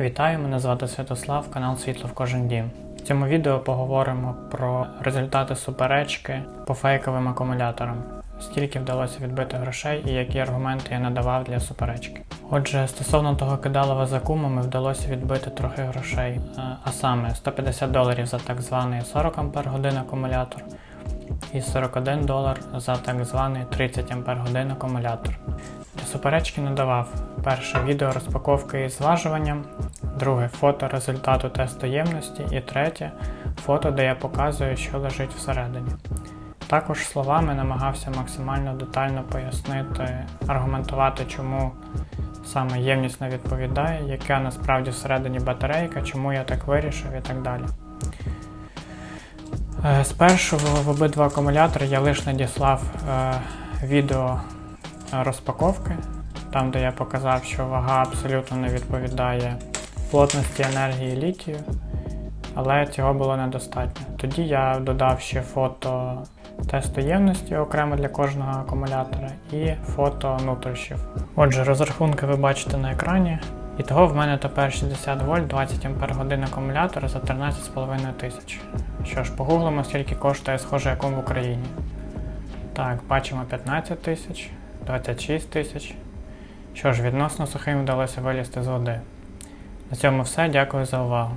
Вітаю, мене звати Святослав, канал Світло в кожен дім. В цьому відео поговоримо про результати суперечки по фейковим акумуляторам. Скільки вдалося відбити грошей і які аргументи я надавав для суперечки. Отже, стосовно того кидалова за кумами вдалося відбити трохи грошей, е, а саме 150 доларів за так званий 40 Ах акумулятор і 41 долар за так званий 30 Ах акумулятор. Суперечки надавав перше відео розпаковки із зважуванням, друге фото результату тесту ємності і третє фото, де я показую, що лежить всередині. Також словами намагався максимально детально пояснити, аргументувати, чому саме ємність не відповідає, яка насправді всередині батарейка, чому я так вирішив і так далі. Е, Спершу в в обидва акумулятори я лише надіслав е, відео розпаковки, там де я показав, що вага абсолютно не відповідає плотності енергії літію, але цього було недостатньо. Тоді я додав ще фото тесту ємності окремо для кожного акумулятора і фото нутрощів. Отже, розрахунки ви бачите на екрані. І того в мене тепер 60 вольт 20 Ах акумулятор за 13,5 тисяч. Що ж, погуглимо, скільки коштує схожий акум в Україні. Так, бачимо 15 тисяч, 26 тисяч. Що ж, відносно сухим вдалося вилізти з води. На цьому все. Дякую за увагу.